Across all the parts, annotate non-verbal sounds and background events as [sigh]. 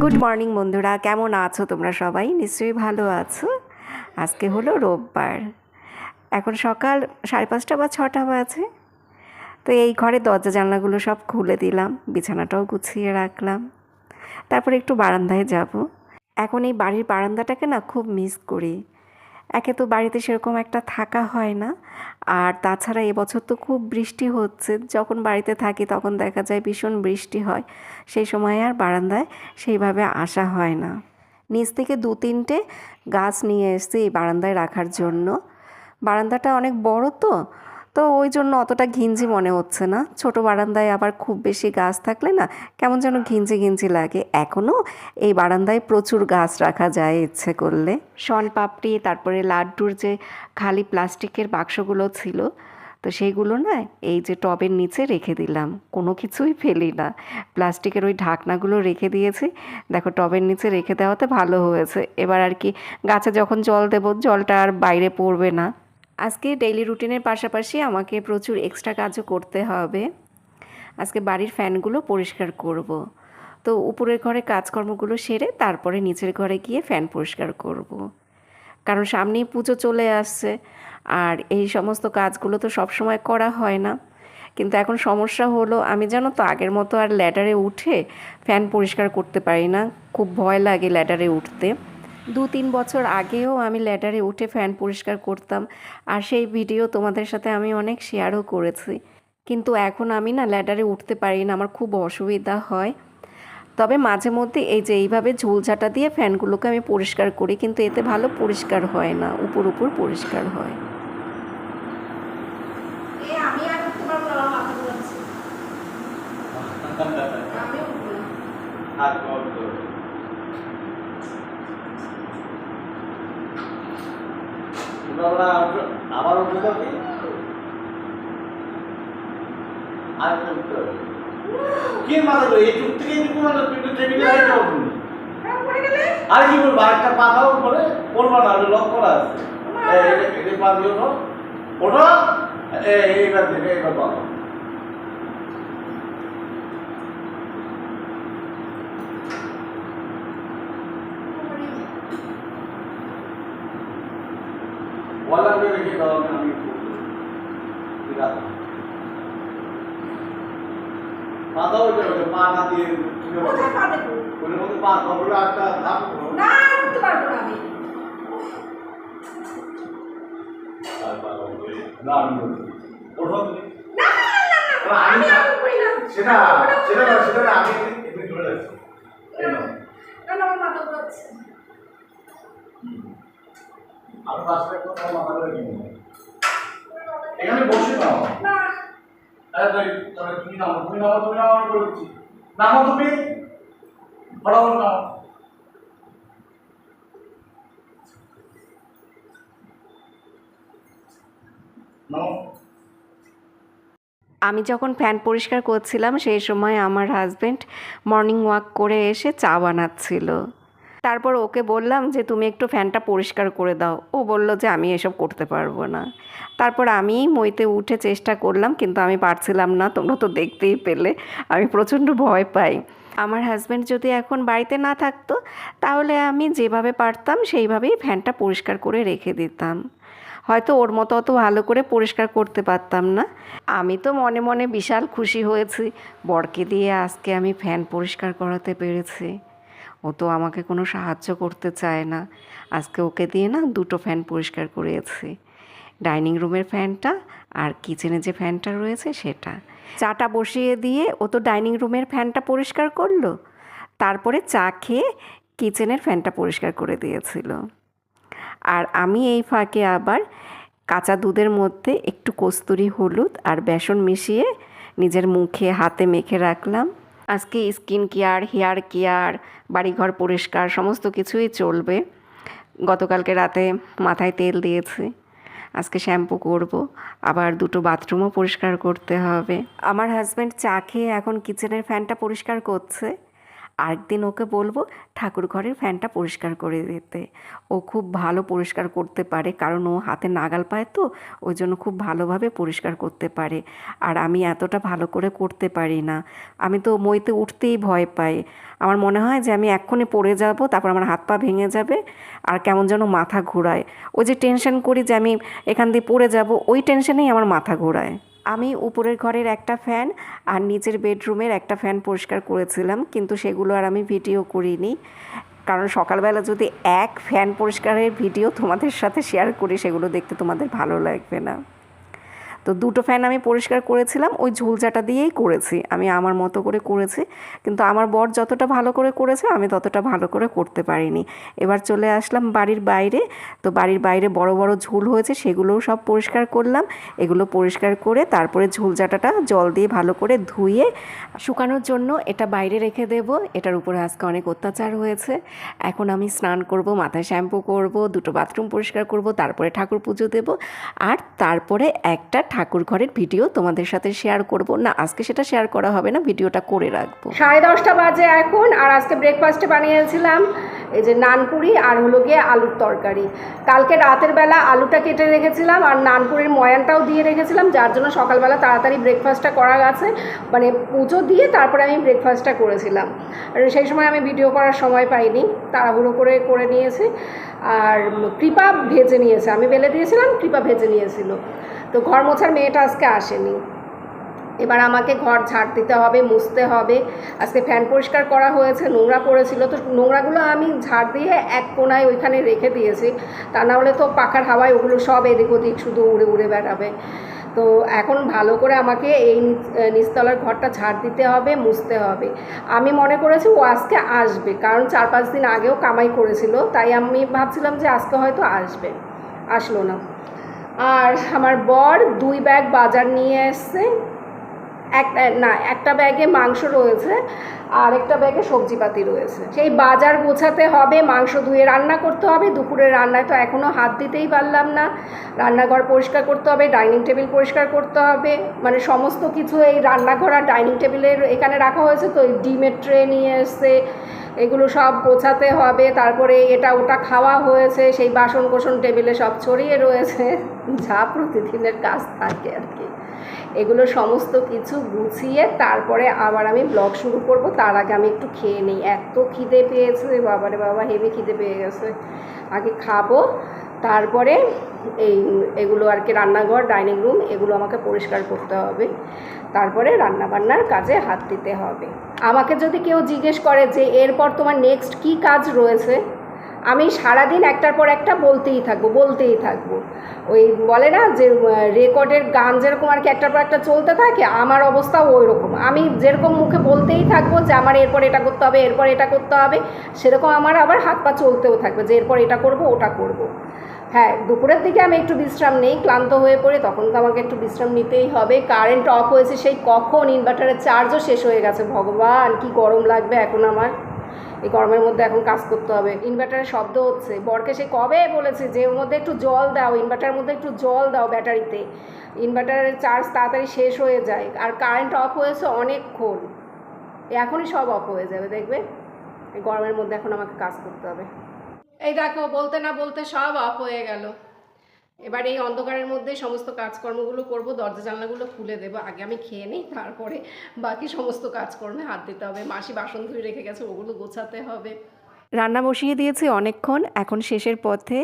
Good morning বন্ধুরা। কেমন আছো তোমরা সবাই? নিশ্চয়ই ভালো আছো। আজকে হলো রোববার। এখন সকাল সাড়ে পাঁচটা বা ছটা বাজে। তো এই ঘরে দরজা জানলাগুলো সব খুলে দিলাম, বিছানাটাও গুছিয়ে রাখলাম। তারপর একটু বারান্দায় যাব। এখন এই বাড়ির বারান্দাটাকে না খুব মিস করি। একে তো বাড়িতে সেরকম একটা থাকা হয় না। আর তাছাড়া এবছর তো খুব বৃষ্টি হচ্ছে। যখন বাড়িতে থাকি তখন দেখা যায় ভীষণ বৃষ্টি হয়। সেই সময় আর বারান্দায় সেইভাবে আসা হয় না। নিচ থেকে দু তিনটে গাছ নিয়ে এসছি এই বারান্দায় রাখার জন্য। বারান্দাটা অনেক বড় তো। তো ওই জন্য অতটা ঘিঞ্জি মনে হচ্ছে না। ছোট বারান্দায় আবার খুব বেশি গাছ থাকলে না কেমন যেন ঘিঞ্জি ঘিঞ্জি লাগে। এখনও এই বারান্দায় প্রচুর গাছ রাখা যায় ইচ্ছে করলে। শন পাপড়ি, তারপরে লাড্ডুর যে খালি প্লাস্টিকের বাক্সগুলো ছিল, তো সেইগুলো না এই যে টবের নিচে রেখে দিলাম। কোনো কিছুই ফেলি না। প্লাস্টিকের ওই ঢাকনাগুলো রেখে দিয়েছি। দেখো টবের নিচে রেখে দেওয়াতে ভালো হয়েছে। এবার আর কি গাছে যখন জল দেবো, জলটা আর বাইরে পড়বে না। আজকে ডেইলি রুটিনের পাশাপাশি আমাকে প্রচুর এক্সট্রা কাজও করতে হবে আজকে বাড়ির ফ্যানগুলো পরিষ্কার করব। তো উপরের ঘরে কাজকর্মগুলো সেরে তারপরে নিচের ঘরে গিয়ে ফ্যান পরিষ্কার করব। কারণ সামনেই পুজো চলে আসছে, আর এই সমস্ত কাজগুলো তো সব সময় করা হয় না কিন্তু এখন সমস্যা হলো, আমি জানো তো আগের মতো আর ল্যাডারে উঠে ফ্যান পরিষ্কার করতে পারি না খুব ভয় লাগে ল্যাডারে উঠতে দু তিন বছর আগেও আমি ল্যাডারে উঠে ফ্যান পরিষ্কার করতাম। আর সেই ভিডিও তোমাদের সাথে আমি অনেক শেয়ারও করেছি। কিন্তু এখন আমি না ল্যাডারে উঠতে পারি না আমার খুব অসুবিধা হয়। তবে মাঝে মধ্যে এই যে এইভাবে ঝোলঝাটা দিয়ে ফ্যানগুলোকে আমি পরিষ্কার করি কিন্তু এতে ভালো পরিষ্কার হয় না উপর উপর পরিষ্কার হয়। আমি আর [laughs] উঠতে পারব না আমার মাথা ঘুরাচ্ছে আমি উঠবো না হাত বন্ধ করো। তোমরা ওরা আবার- আবার উঠে যাবে আর। কি মাথা এই টুক থেকে টেবিলে। হ্যাঁ, গেলে? আর কি বলব আরেকটা পা দাও উপরে। পড়বা না ওটা লক করা আছে। পা দিয়ে ওঠো। ওঠো। এইবার দেবে এইবার পা দাও। বলার মেয়ে রেখে দাও আমি আমি করব। ঠিক আছে পা দাও ওইটা ওইটা পা না দিয়ে কোথায় পা দেবো ওটার মধ্যে পা ধরো একটা ধাপ না উঠতে পারব না আমি না আমি। ওঠো আমি সেটা সেটা সেটা আমি এমনি ধরে রাখছি না না আমার মাথা ঘুরাচ্ছে আর মাথা করে এখানে বসে নাও না তাহলে তুমি নাও তুমি নাও তুমি নাও আমি বলছি নামো তুমি বড় নাও আমি যখন ফ্যান পরিষ্কার করছিলাম, সেই সময় আমার হাজবেন্ড মর্নিং ওয়াক করে এসে চা বানাচ্ছিল। তারপর ওকে বললাম যে, তুমি একটু ফ্যানটা পরিষ্কার করে দাও। ও বলল যে, আমি এসব করতে পারব না। তারপর আমি মইতে উঠে চেষ্টা করলাম, কিন্তু আমি পারছিলাম না, তোমরা তো দেখতেই পেলে, আমি প্রচণ্ড ভয় পাই। আমার হাজব্যান্ড যদি এখন বাড়িতে না থাকতো, তাহলে আমি যেভাবে পারতাম, সেইভাবেই ফ্যানটা পরিষ্কার করে রেখে দিতাম। হয়তো ওর মতো অত ভালো করে পরিষ্কার করতে পারতাম না। আমি তো মনে মনে বিশাল খুশি হয়েছি। বরকে দিয়ে আজকে আমি ফ্যান পরিষ্কার করাতে পেরেছি। ও তো আমাকে কোনো সাহায্য করতে চায় না। আজকে ওকে দিয়ে না দুটো ফ্যান পরিষ্কার করিয়েছি। ডাইনিং রুমের ফ্যানটা আর কিচেনে যে ফ্যানটা রয়েছে সেটা। চাটা বসিয়ে দিয়ে ও তো ডাইনিং রুমের ফ্যানটা পরিষ্কার করল। তারপরে চা খেয়ে কিচেনের ফ্যানটা পরিষ্কার করে দিয়েছিল। আর আমি এই ফাঁকে আবার কাঁচা দুধের মধ্যে একটু কস্তুরি হলুদ আর বেসন মিশিয়ে নিজের মুখে হাতে মেখে রাখলাম। আজকে স্কিন কেয়ার, হেয়ার কেয়ার, বাড়িঘর পরিষ্কার, সমস্ত কিছুই চলবে। গতকালকে রাতে মাথায় তেল দিয়েছি। আজকে শ্যাম্পু করব। আবার দুটো বাথরুমও পরিষ্কার করতে হবে। আমার হাজব্যান্ড চা খেয়ে এখন কিচেনের ফ্যানটা পরিষ্কার করছে। আরেকদিন ওকে বলব ঠাকুর ঘরের ফ্যানটা পরিষ্কার করে দিতে। ও খুব ভালো পরিষ্কার করতে পারে, কারণ ও হাতে নাগাল পায় তো, ওই জন্য খুব ভালোভাবে পরিষ্কার করতে পারে। আর আমি এতটা ভালো করে করতে পারি না। আমি তো মইতে উঠতেই ভয় পাই। আমার মনে হয় যে আমি এক্ষুনি পড়ে যাব, তারপর আমার হাত পা ভেঙে যাবে, আর কেমন যেন মাথা ঘোরায়। ও যে টেনশন করি যে আমি এখান দিয়ে পড়ে যাব, ওই টেনশনেই আমার মাথা ঘোরায়। আমি উপরের ঘরের একটা ফ্যান আর নিচের বেডরুমের একটা ফ্যান পরিষ্কার করেছিলাম, কিন্তু সেগুলো আর আমি ভিডিও করিনি। কারণ সকালবেলা যদি এক ফ্যান পরিষ্কারের ভিডিও তোমাদের সাথে শেয়ার করি, সেগুলো দেখতে তোমাদের ভালো লাগবে না। তো দুটো ফ্যান আমি পরিষ্কার করেছিলাম, ওই ঝুলঝাটা দিয়েই করেছি। আমি আমার মতো করে করেছি, কিন্তু আমার বর যতটা ভালো করে করেছে, আমি ততটা ভালো করে করতে পারিনি। এবার চলে আসলাম বাড়ির বাইরে, তো বাড়ির বাইরে বড় বড় ঝুল হয়েছে, সেগুলোও সব পরিষ্কার করলাম। এগুলো পরিষ্কার করে তারপরে ঝুলঝাটাটা জল দিয়ে ভালো করে ধুয়ে, শুকানোর জন্য এটা বাইরে রেখে দেব। এটার উপরে আজকে অনেক অত্যাচার হয়েছে। এখন আমি স্নান করব, মাথায় শ্যাম্পু করব, দুটো বাথরুম পরিষ্কার করব, তারপরে ঠাকুর পুজো দেব, আর তারপরে একটা ঠাকুর ঘরের ভিডিও তোমাদের সাথে শেয়ার করব। না, আজকে সেটা শেয়ার করা হবে না, ভিডিওটা করে রাখব। সাড়ে দশটা বাজে এখন, আর আজকে ব্রেকফাস্টে বানিয়েছিলাম এই যে নানপুরি আর হলো গিয়ে আলুর তরকারি। কালকে রাতের বেলা আলুটা কেটে রেখেছিলাম আর নানপুরির ময়ানটাও দিয়ে রেখেছিলাম, যার জন্য সকালবেলা তাড়াতাড়ি ব্রেকফাস্টটা করা গেছে। মানে পুজো দিয়ে তারপরে আমি ব্রেকফাস্টটা করেছিলাম। আর সেই সময় আমি ভিডিও করার সময় পাইনি, তাড়াহুড়ো করে করে নিয়েছি। আর কৃপা ভেজে নিয়েছে, আমি বেলে দিয়েছিলাম, কৃপা ভেজে নিয়েছিল। তো ঘর মোছার মেয়েটা আজকে আসেনি। এবার আমাকে ঘর ঝাড় দিতে হবে, মুছতে হবে। আজকে ফ্যান পরিষ্কার করা হয়েছে, নোংরা পড়েছিল। তো নোংরাগুলো আমি ঝাড় দিয়ে এক কোনায় ওইখানে রেখে দিয়েছি। তা না হলে তো পাখার হাওয়ায় ওগুলো সব এদিক ওদিক শুধু উড়ে উড়ে বেড়াবে। তো এখন ভালো করে আমাকে এই নিচতলার ঘরটা ঝাড় দিতে হবে, মুছতে হবে। আমি মনে করেছি ও আজকে আসবে, কারণ চার পাঁচ দিন আগেও কামাই করেছিল। তাই আমি ভাবছিলাম যে আজকে হয়তো আসবে। আসলো না। আর আমার বর দুই ব্যাগ বাজার নিয়ে এসছে। এক, না, একটা ব্যাগে মাংস রয়েছে আর একটা ব্যাগে সবজিপাতি রয়েছে। সেই বাজার গোছাতে হবে, মাংস ধুয়ে রান্না করতে হবে, দুপুরের রান্নায় তো এখনও হাত দিতেই পারলাম না। রান্নাঘর পরিষ্কার করতে হবে, ডাইনিং টেবিল পরিষ্কার করতে হবে মানে সমস্ত কিছু এই রান্নাঘর আর ডাইনিং টেবিলের এখানে রাখা হয়েছে, তো ডিমের ট্রে নিয়ে এসছে এগুলো সব গোছাতে হবে, তারপরে এটা ওটা খাওয়া হয়েছে, সেই বাসন কোসন টেবিলে সব ছড়িয়ে রয়েছে। যা প্রতিদিনের কাজ থাকে আর কি। এগুলো সমস্ত কিছু গুছিয়ে তারপরে আবার আমি ব্লগ শুরু করব। তার আগে আমি একটু খেয়ে নিই। এত খিদে পেয়েছে, বাবারে বাবা, হেভি খিদে পেয়ে গেছে। আগে খাব তারপরে এই এগুলো আর কি রান্নাঘর, ডাইনিং রুম, এগুলো আমাকে পরিষ্কার করতে হবে। তারপরে রান্নাবান্নার কাজে হাত দিতে হবে। আমাকে যদি কেউ জিজ্ঞেস করে যে, এরপর তোমার নেক্সট কী কাজ রয়েছে? আমি সারাদিন একটার পর একটা বলতেই থাকব বলতেই থাকব। ওই বলে না যে, রেকর্ডের গান যেরকম আর কি একটার পর একটা চলতে থাকে, আমার অবস্থাও ওই রকম আমি যেরকম মুখে বলতেই থাকব যে, আমার এরপর এটা করতে হবে, এরপর এটা করতে হবে, সেরকম আমার আবার হাত পা চলতেও থাকবে যে, এরপর এটা করব, ওটা করব। হ্যাঁ দুপুরের দিকে আমি একটু বিশ্রাম নেই, ক্লান্ত হয়ে পড়ে, তখন তো আমাকে একটু বিশ্রাম নিতেই হবে। কারেন্ট অফ হয়েছে সেই কখন? ইনভার্টারের চার্জও শেষ হয়ে গেছে। ভগবান, কি গরম লাগবে এখন আমার। এই গরমের মধ্যে এখন কাজ করতে হবে। ইনভার্টারের শব্দ হচ্ছে। বরকে সে কবে বলেছে যে, ওর মধ্যে একটু জল দাও ইনভার্টারের মধ্যে একটু জল দাও ব্যাটারিতে। ইনভার্টারের চার্জ তাড়াতাড়ি শেষ হয়ে যায়। আর কারেন্ট অফ হয়েছে অনেকক্ষণ। এখনই সব অফ হয়ে যাবে, দেখবে? এই গরমের মধ্যে এখন আমাকে কাজ করতে হবে। এই দেখো, বলতে না বলতে সব অফ হয়ে গেল। এবার এই অন্ধকারের মধ্যে সমস্ত কাজকর্মগুলো করব, দরজা জানলাগুলো খুলে দেবো। আগে আমি খেয়ে নিই, তারপরে বাকি সমস্ত কাজকর্মে হাত দিতে হবে। মাসি বাসন ধুয়ে রেখে গেছে, ওগুলো গোছাতে হবে। রান্না বসিয়ে দিয়েছি অনেকক্ষণ, এখন শেষের পথে।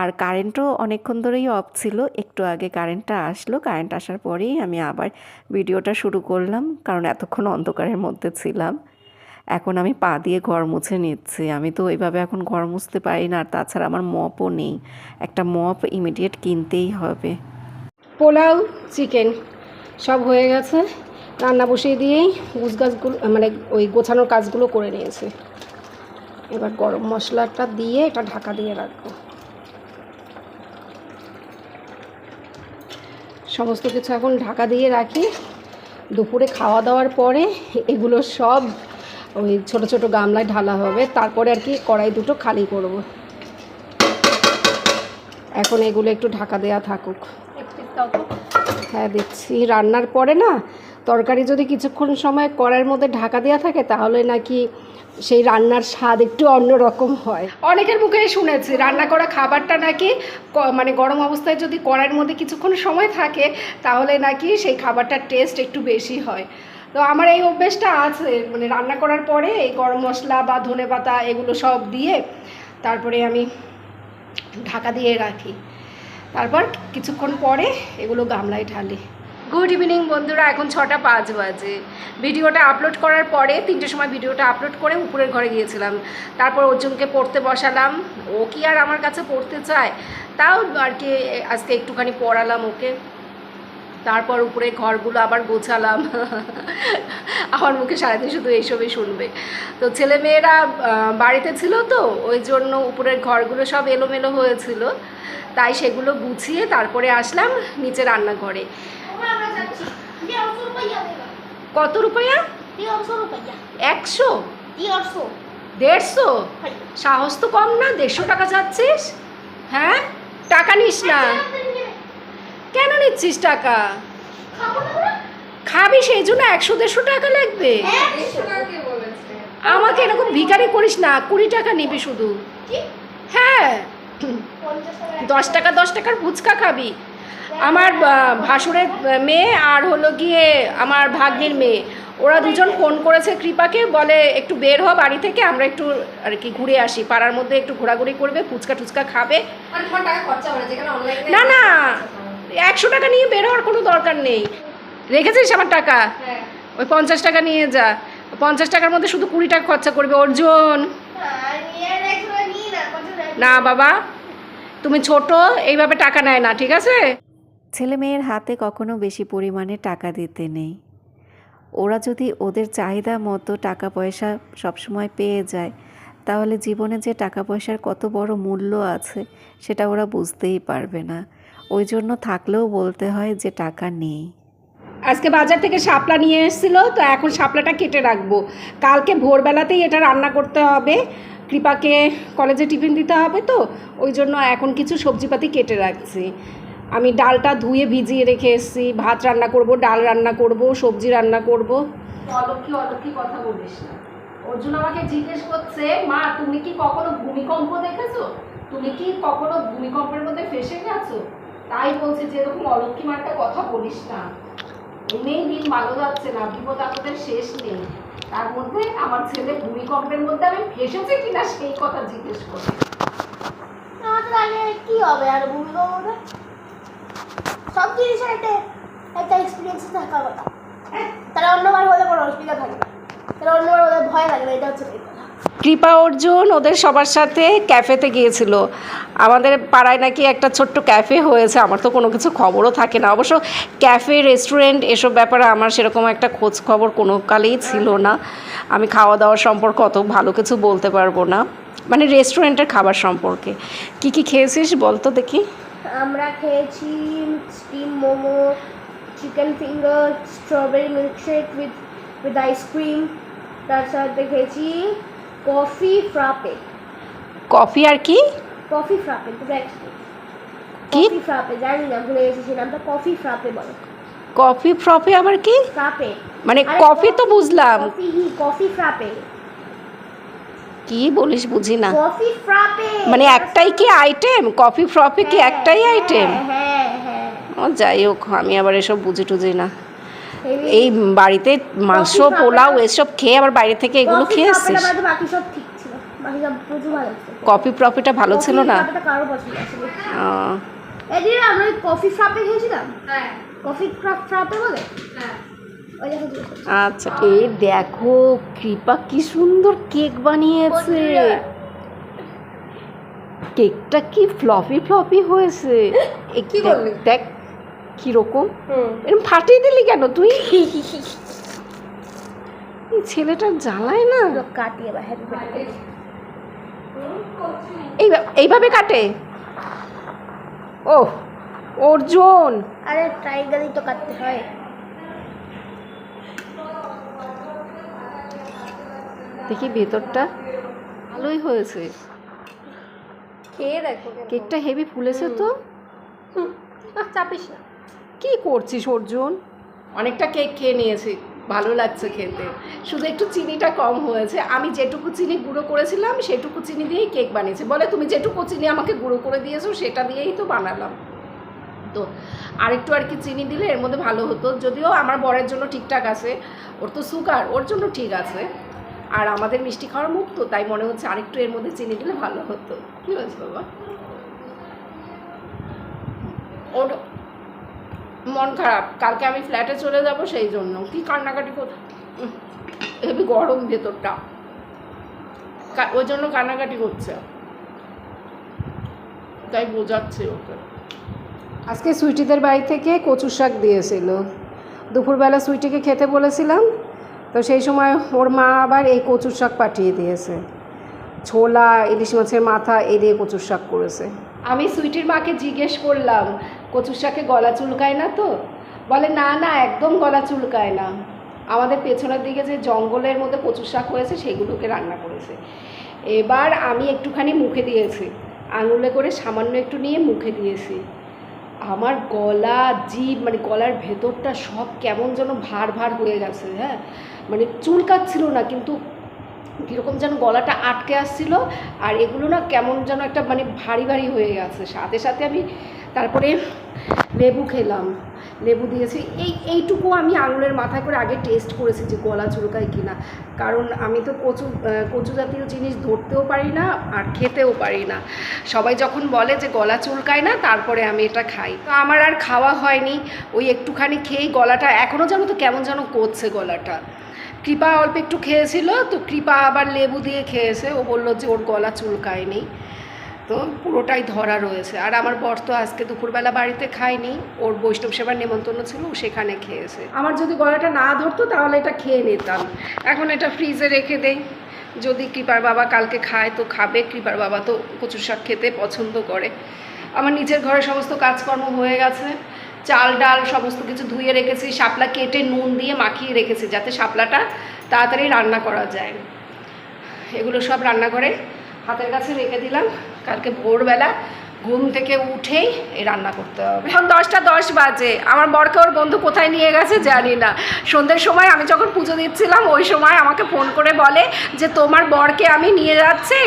আর কারেন্টও অনেকক্ষণ ধরেই অফ ছিল, একটু আগে কারেন্টটা আসলো। কারেন্ট আসার পরেই আমি আবার ভিডিওটা শুরু করলাম, কারণ এতক্ষণ অন্ধকারের মধ্যে ছিলাম। এখন আমি পা দিয়ে ঘর মুছে নিচ্ছি। আমি তো ওইভাবে এখন ঘর মুছতে পারি না, আর তাছাড়া আমার মপও নেই। একটা মপ ইমিডিয়েট কিনতেই হবে। পোলাও চিকেন সব হয়ে গেছে। রান্না বসিয়ে দিয়েই গুছ গাছগুলো মানে ওই গোছানোর কাজগুলো করে নিয়েছে। এবার গরম মশলাটা দিয়ে এটা ঢাকা দিয়ে রাখব। সমস্ত কিছু এখন ঢাকা দিয়ে রাখি। দুপুরে খাওয়া দাওয়ার পরে এগুলো সব ওই ছোট ছোট গামলায় ঢালা হবে, তারপরে আর কি কড়াই দুটো খালি করব। এখন এগুলো একটু ঢাকা দেওয়া থাকুক। হ্যাঁ দিচ্ছি। রান্নার পরে না, তরকারি যদি কিছুক্ষণ সময় কড়াইয়ের মধ্যে ঢাকা দেওয়া থাকে, তাহলে নাকি সেই রান্নার স্বাদ একটু অন্যরকম হয়। অনেকের মুখে শুনেছি, রান্না করা খাবারটা নাকি মানে গরম অবস্থায় যদি কড়াইয়ের মধ্যে কিছুক্ষণ সময় থাকে, তাহলে নাকি সেই খাবারটার টেস্ট একটু বেশি হয়। তো আমার এই অভ্যেসটা আছে মানে রান্না করার পরে এই গরম মশলা বা ধনে পাতা এগুলো সব দিয়ে তারপরে আমি ঢাকা দিয়ে রাখি। তারপর কিছুক্ষণ পরে এগুলো গামলায় ঢালি। গুড ইভিনিং বন্ধুরা, এখন ছটা পাঁচ বাজে। ভিডিওটা আপলোড করার পরে তিনটের সময় ভিডিওটা আপলোড করে উপরের ঘরে গিয়েছিলাম। তারপর অর্জুনকে পড়তে বসালাম। ও কি আর আমার কাছে পড়তে চায়? তাও আর কি, আজকে একটুখানি পড়ালাম ওকে। তারপর উপরে ঘরগুলো আবার গোছালাম। আমার মুখে সারাদিন শুধু এইসবই শুনবে। তো ছেলেমেয়েরা আহ, বাড়িতে ছিল তো ওই জন্য উপরের ঘরগুলো সব এলোমেলো হয়েছিল। তাই সেগুলো গুছিয়ে তারপরে আসলাম নিচে রান্নাঘরে। কত রুপাইয়া? একশো? দেড়শো? দেড়শো সাহস তো কম না? দেড়শো টাকা চাচ্ছিস? হ্যাঁ? টাকা নিস না। কেন নিচ্ছিস টাকা? খাব সেই জন্য একশো দেড়শো টাকা লাগবে। আমাকে এরকম ভিখারি করিস না কুড়ি টাকা নিবি শুধু। হ্যাঁ। দশ টাকা দশ টাকার ফুচকা খাবি। আমার ভাসুরের মেয়ে আর হলো গিয়ে আমার ভাগ্নির মেয়ে। ওরা দুজন ফোন করেছে কৃপাকে বলে একটু বের হ বাড়ি থেকে আমরা একটু আর কি ঘুরে আসি। পাড়ার মধ্যে একটু ঘোরাঘুরি করবে ফুচকা টুচকা খাবে। না না একশো টাকা নিয়ে বের হওয়ার কোনো দরকার নেই। রেখেছিস আমার টাকা? ওই পঞ্চাশ টাকা নিয়ে যা। পঞ্চাশ টাকার মধ্যে শুধু কুড়ি টাকা খরচা করবে অর্জুন। না না বাবা তুমি ছোট এইভাবে টাকা নেয় না ঠিক আছে? ছেলে মেয়ের হাতে কখনো বেশি পরিমাণে টাকা দিতে নেই। ওরা যদি ওদের চাহিদা মতো টাকা পয়সা সবসময় পেয়ে যায় তাহলে জীবনে যে টাকা পয়সার কত বড় মূল্য আছে সেটা ওরা বুঝতেই পারবে না। ওই জন্য থাকলেও বলতে হয় যে টাকা নেই। আজকে বাজার থেকে শাপলা নিয়ে এসেছিল তো এখন শাপলাটা কেটে রাখব। কালকে ভোরবেলাতেই এটা রান্না করতে হবে। কৃপাকে কলেজে টিফিন দিতে হবে তো ওই জন্য এখন কিছু সবজিপাতি কেটে রাখছি। আমি ডালটা ধুয়ে ভিজিয়ে রেখে এসেছি ভাত রান্না করব ডাল রান্না করব সবজি রান্না করব। অলক্ষী অলক্ষী কথা বলিস না। অর্জুন আমাকে জিজ্ঞেস করছে মা তুমি কি কখনো ভূমিকম্প দেখেছ? তুমি কি কখনো ভূমিকম্পের মধ্যে ফেসে গেছো? তাই বলছে যে এরকম অলক্ষী মারটা কথা বলিস না। এমনিই দিন ভালো যাচ্ছে না বিপদ আপদের শেষ নেই। তার মধ্যে আমার ছেলে ভূমিকম্পের মধ্যে আমি ফেসেছি কিনা সেই কথা জিজ্ঞেস করে। কি হবে আর ভূমিকম্পটা? সব জিনিসের একটা একটা এক্সপিরিয়েন্স থাকার কথা। তারা অন্যবার হলে কোনো অসুবিধা থাকে না। তারা অন্যবার হলে ভয় লাগে না এটা হচ্ছে কৃপা অর্জুন ওদের সবার সাথে ক্যাফেতে গিয়েছিল। আমাদের পাড়ায় নাকি একটা ছোট্ট ক্যাফে হয়েছে, আমার তো কোনো কিছু খবরও থাকে না। অবশ্য ক্যাফে, রেস্টুরেন্ট এসব ব্যাপারে আমার সেরকম একটা খোঁজ খবর কোনো কালেই ছিল না। আমি খাওয়া দাওয়ার সম্পর্কে অত ভালো কিছু বলতে পারব না। মানে রেস্টুরেন্টের খাবার সম্পর্কে। কি কি খেয়েছিস বলতো দেখি? আমরা খেয়েছি steam momo chicken finger strawberry milkshake with with ice cream তার সাথে খেয়েছি কফি ফ্রাপে। কফি আর কি? কফি ফ্রাপে কি? কফি ফ্রাপে জানি না ভুলে গেছি সে নামটা কফি ফ্রাপে বলে। কফি ফ্রফি আবার কি? ফ্রাপে। মানে কফি তো বুঝলাম। Coffee frappe. কি বলিস বুঝি না। Coffee frappe. মানে একটাই কি আইটেম কফি ফ্রফি কি একটাই আইটেম হ্যাঁ হ্যাঁ। ও যাই হোক আমি আবার এসব বুঝি টুঝি না। এই বাড়িতে মাংস পোলাও এসব খেয়ে আবার বাইরে থেকে এগুলো খেয়ে ফ্রাপেটা এসছিস। বাদে বাকি সব ঠিক ছিল। বাকি সব ভালো কফি প্রফিটা ভালো ছিল না? কারও পছন্দ এদিন আমরা কফি ফ্রাপে খেয়েছিলাম কফি ফ্রাপে বলে ওই দেখো জিজ্ঞেস করছি। আচ্ছা এই দেখো কৃপা কি সুন্দর কেক বানিয়েছে। কেকটা কি ফ্লফি ফ্লফি হয়েছে? [laughs] দেখ কীরকম? এরকম ফাটিয়ে দিলি কেন তুই? ছেলেটা জ্বালায় না। কাটিয়ে এইভাবে কাটে? ও অর্জুন! আরে ট্রাইঙ্গেলই তো কাটতে হয়। দেখি ভেতরটা। ভালোই হয়েছে। খেয়ে দেখো কেকটা হেভি ফুলেছে তো? চাপিস না। কি করছিস অর্জুন? অনেকটা কেক খেয়ে নিয়েছি ভালো লাগছে খেতে। শুধু একটু চিনিটা কম হয়েছে। আমি যেটুকু চিনি গুঁড়ো করেছিলাম সেটুকু চিনি দিয়েই কেক বানিয়েছি। বলে তুমি যেটুকু চিনি আমাকে গুঁড়ো করে দিয়েছ সেটা দিয়েই তো বানালাম। তো আরেকটু আর কি চিনি দিলে এর মধ্যে ভালো হতো। যদিও আমার বরের জন্য ঠিকঠাক আছে ওর তো সুগার ওর জন্য ঠিক আছে। আর আমাদের মিষ্টি খাওয়ার মুখ তো তাই মনে হচ্ছে আরেকটু এর মধ্যে চিনি দিলে ভালো হতো। কী হয়েছে বাবা? ওর মন খারাপ। কালকে আমি ফ্ল্যাটে চলে যাব সেই জন্য। কি কান্নাকাটি হেবি গরম ভেতরটা। ওই জন্য কান্নাকাটি করছে। তাই বোঝাচ্ছে ওকে। আজকে সুইটিদের বাড়ি থেকে কচু শাক দিয়েছিল। দুপুরবেলা সুইটিকে খেতে বলেছিলাম তো সেই সময় ওর মা আবার এই কচুর শাক পাঠিয়ে দিয়েছে। ছোলা ইলিশ মাছের মাথা এ দিয়ে কচুর শাক করেছে। আমি সুইটির মাকে জিজ্ঞেস করলাম কচুর শাকে গলা চুলকায় না তো? বলে, না না, একদম গলা চুলকায় না। আমাদের পেছনের দিকে যে জঙ্গলের মধ্যে কচুর শাক হয়েছে, সেগুলোকে রান্না করেছে। এবার আমি একটুখানি মুখে দিয়েছি। আঙুলে করে সামান্য একটু নিয়ে মুখে দিয়েছি। আমার গলা, জিভ মানে গলার ভেতরটা সব কেমন যেন ভার ভার হয়ে গেছে হ্যাঁ? মানে চুলকাচ্ছিল না, কিন্তু কীরকম যেন গলাটা আটকে আসছিল, আর এগুলো না কেমন যেন একটা মানে ভারী ভারী হয়ে গেছে। সাথে সাথে আমি তারপরে লেবু খেলাম, লেবু দিয়েছি। এই, এইটুকু আমি আঙুলের মাথায় করে আগে টেস্ট করেছি যে গলা চুলকায় কিনা। কারণ আমি তো কচু কচু জাতীয় জিনিস ধরতেও পারি না আর খেতেও পারি না। সবাই যখন বলে যে গলা চুলকায় না, তারপরে আমি এটা খাই। তো আমার আর খাওয়া হয়নি। ওই একটুখানি খেয়েই গলাটা এখনও যেন তো কেমন যেন করছে গলাটা। কৃপা অল্প একটু খেয়েছিল, তো কৃপা আবার লেবু দিয়ে খেয়েছে। ও বলল যে ওর গলা চুলকায়নি। তো পুরোটাই ধরা রয়েছে। আর আমার বর তো আজকে দুপুরবেলা বাড়িতে খায়নি। ওর বৈষ্ণব সেবার নেমন্তন্ন ছিল ও সেখানে খেয়েছে। আমার যদি গলাটা না ধরতো তাহলে এটা খেয়ে নিতাম। এখন এটা ফ্রিজে রেখে দেই। যদি কৃপার বাবা কালকে খায় তো খাবে। কৃপার বাবা তো কচুর শাক খেতে পছন্দ করে। আমার নিজের ঘরে সমস্ত কাজকর্ম হয়ে গেছে। চাল ডাল সমস্ত কিছু ধুয়ে রেখেছি। শাপলা কেটে নুন দিয়ে মাখিয়ে রেখেছি যাতে শাপলাটা তাড়াতাড়ি রান্না করা যায়। এগুলো সব রান্না করে হাতের কাছে রেখে দিলাম। কালকে ভোরবেলা ঘুম থেকে উঠেই রান্না করতে হবে। এখন দশটা দশ বাজে। আমার বরকে ওর বন্ধু কোথায় নিয়ে গেছে জানি না। সন্ধ্যের সময় আমি যখন পুজো দিচ্ছিলাম, ওই সময় আমাকে ফোন করে বলে যে, তোমার বরকে আমি নিয়ে যাচ্ছি।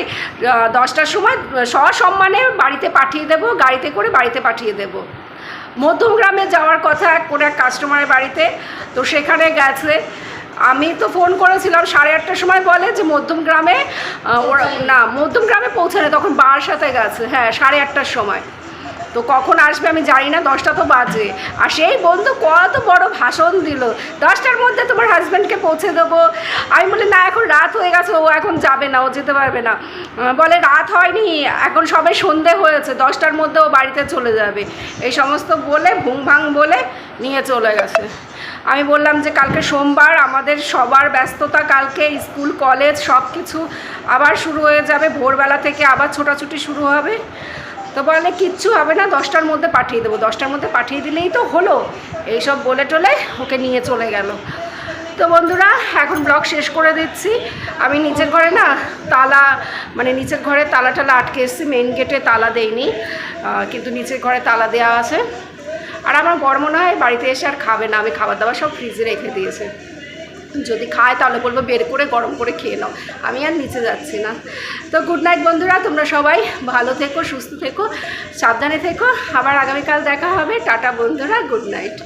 দশটার সময় সসম্মানে বাড়িতে পাঠিয়ে দেবো, গাড়িতে করে বাড়িতে পাঠিয়ে দেবো। মধ্যমগ্রামে যাওয়ার কথা, কোনো এক কাস্টমারের বাড়িতে। তো সেখানে গেছে। আমি তো ফোন করেছিলাম সাড়ে আটটার সময় বলে যে মধ্যমগ্রামে আহ, ওরা না মধ্যমগ্রামে পৌঁছানে তখন বার সাথে গেছে হ্যাঁ সাড়ে আটটার সময়। তো কখন আসবে আমি জানি না দশটা তো বাজে। আর সেই বন্ধু কত বড় ভাষণ দিল দশটার মধ্যে তোমার হাজব্যান্ডকে পৌঁছে দেবো। আমি বলি না এখন রাত হয়ে গেছে ও এখন যাবে না ও যেতে পারবে না। বলে রাত হয়নি এখন সবে সন্ধে হয়েছে দশটার মধ্যে ও বাড়িতে চলে যাবে। এই সমস্ত বলে ভুং ভাং বলে নিয়ে চলে গেছে। আমি বললাম যে কালকে সোমবার আমাদের সবার ব্যস্ততা কালকে স্কুল, কলেজ সব কিছু আবার শুরু হয়ে যাবে। ভোরবেলা থেকে আবার ছোটাছুটি শুরু হবে। তো বলে কিচ্ছু হবে না, দশটার মধ্যে পাঠিয়ে দেবো। দশটার মধ্যে পাঠিয়ে দিলেই তো হলো। এইসব বলে টলে ওকে নিয়ে চলে গেল। তো বন্ধুরা, এখন ব্লগ শেষ করে দিচ্ছি। আমি নিচের ঘরে না তালা মানে নিচের ঘরে তালা টালা আটকে এসেছি। মেন গেটে তালা দেয়নি কিন্তু নিচের ঘরে তালা দেওয়া আছে। আর আমার বর মনে হয় বাড়িতে এসে আর খাবে না, আমি খাবার দাবার সব ফ্রিজে রেখে দিয়েছে। যদি খায় তাহলে বলব বের করে গরম করে খেয়ে নাও, আমি আর নিচে যাচ্ছি না। তো গুড নাইট বন্ধুরা, তোমরা সবাই ভালো থেকো, সুস্থ থেকো, সাবধানে থেকো, আবার আগামীকাল দেখা হবে, টাটা বন্ধুরা গুড নাইট